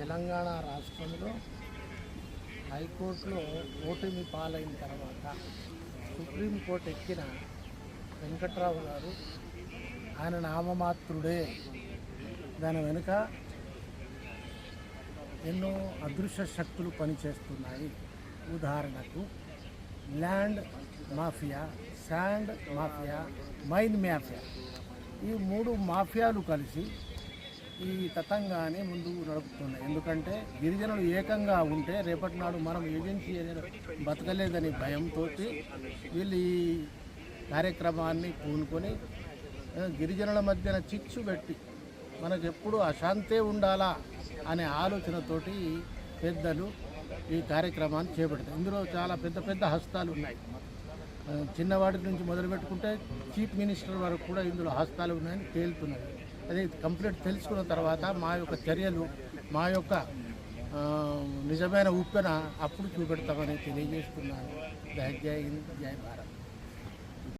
తెలంగాణ రాష్ట్రంలో హైకోర్టులో ఓటమి పాలైన తర్వాత సుప్రీంకోర్టు ఎక్కిన వెంకట్రావు గారు ఆయన నామమాత్రుడే. దాని వెనుక ఎన్నో అదృశ్య శక్తులు పనిచేస్తున్నాయి. ఉదాహరణకు land mafia sand mafia mine mafia ఈ మూడు మాఫియాలు కలిసి ఈ తతంగానే ముందుకు నడుపుతున్నాయి. ఎందుకంటే గిరిజనులు ఏకంగా ఉంటే రేపటి నాడు మనం ఏజెన్సీ అనేది బతకలేదని భయంతో వీళ్ళు ఈ కార్యక్రమాన్ని పూనుకొని గిరిజనుల మధ్యన చిచ్చు పెట్టి మనకు ఎప్పుడు అశాంతే ఉండాలా అనే ఆలోచనతోటి పెద్దలు ఈ కార్యక్రమాన్ని చేపడతారు. ఇందులో చాలా పెద్ద పెద్ద హస్తాలు ఉన్నాయి. చిన్నవాటి నుంచి మొదలు పెట్టుకుంటే చీఫ్ మినిస్టర్ వరకు కూడా ఇందులో హస్తాలు ఉన్నాయని తేలుతున్నాయి అది కంప్లీట్ తెలుసుకున్న తర్వాత మా యొక్క చర్యలు మా యొక్క నిజమైన ఉప్పెన అప్పుడు చూపెడతామని తెలియజేస్తున్నాను. జై జై హింద్ జై భారత్.